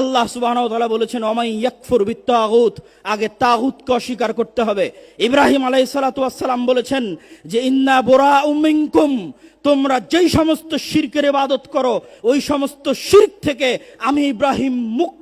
আল্লাহ সুবাহ বলেছেন অমাই ইয়াকফুর বিত্তাগুত আগে তাগুতকে অস্বীকার করতে হবে। ইব্রাহিম আলাই সালাতাম বলেছেন যে, ইন্না বোরা উমিনকুম তোমরা যেই সমস্ত শিরকের ইবাদত করো, ওই সমস্ত শির্ক থেকে আমি ইব্রাহিম মুক্ত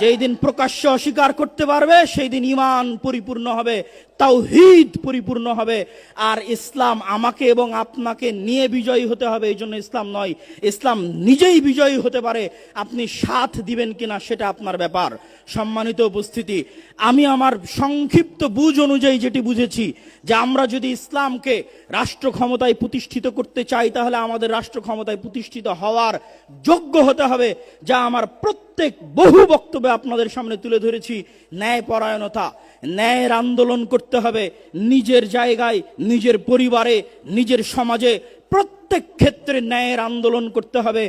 যেই দিন প্রকাশ্য অস্বীকার করতে পারবে, সেই দিন ইমান পরিপূর্ণ হবে তাও হিদ পরিপূর্ণ হবে। আর ইসলাম আমাকে এবং আপনাকে নিয়ে বিজয়ী হতে হবে, এই জন্য ইসলাম নয়, ইসলাম নিজেই বিজয়ী হতে পারে। আপনি সাথ দিবেন কিনা সেটা আপনার ব্যাপার। সম্মানিত উপস্থিতি, আমি আমার সংক্ষিপ্ত বুঝ অনুযায়ী যেটি বুঝেছি, যে আমরা যদি ইসলামকে রাষ্ট্র ক্ষমতায় প্রতিষ্ঠিত করতে চাই, তাহলে আমাদের রাষ্ট্র ক্ষমতায় প্রতিষ্ঠিত হওয়ার যোগ্য হতে হবে, যা আমার প্রত্যেক বহু বক্তব্যে আপনাদের সামনে তুলে ধরেছি, ন্যায়পরায়ণতা। ন্যায়ের আন্দোলন করতে হবে, নিজের জায়গায়, নিজের পরিবারে, নিজের সমাজে, প্রত্যেক ক্ষেত্রে ন্যায়ের আন্দোলন করতে হবে।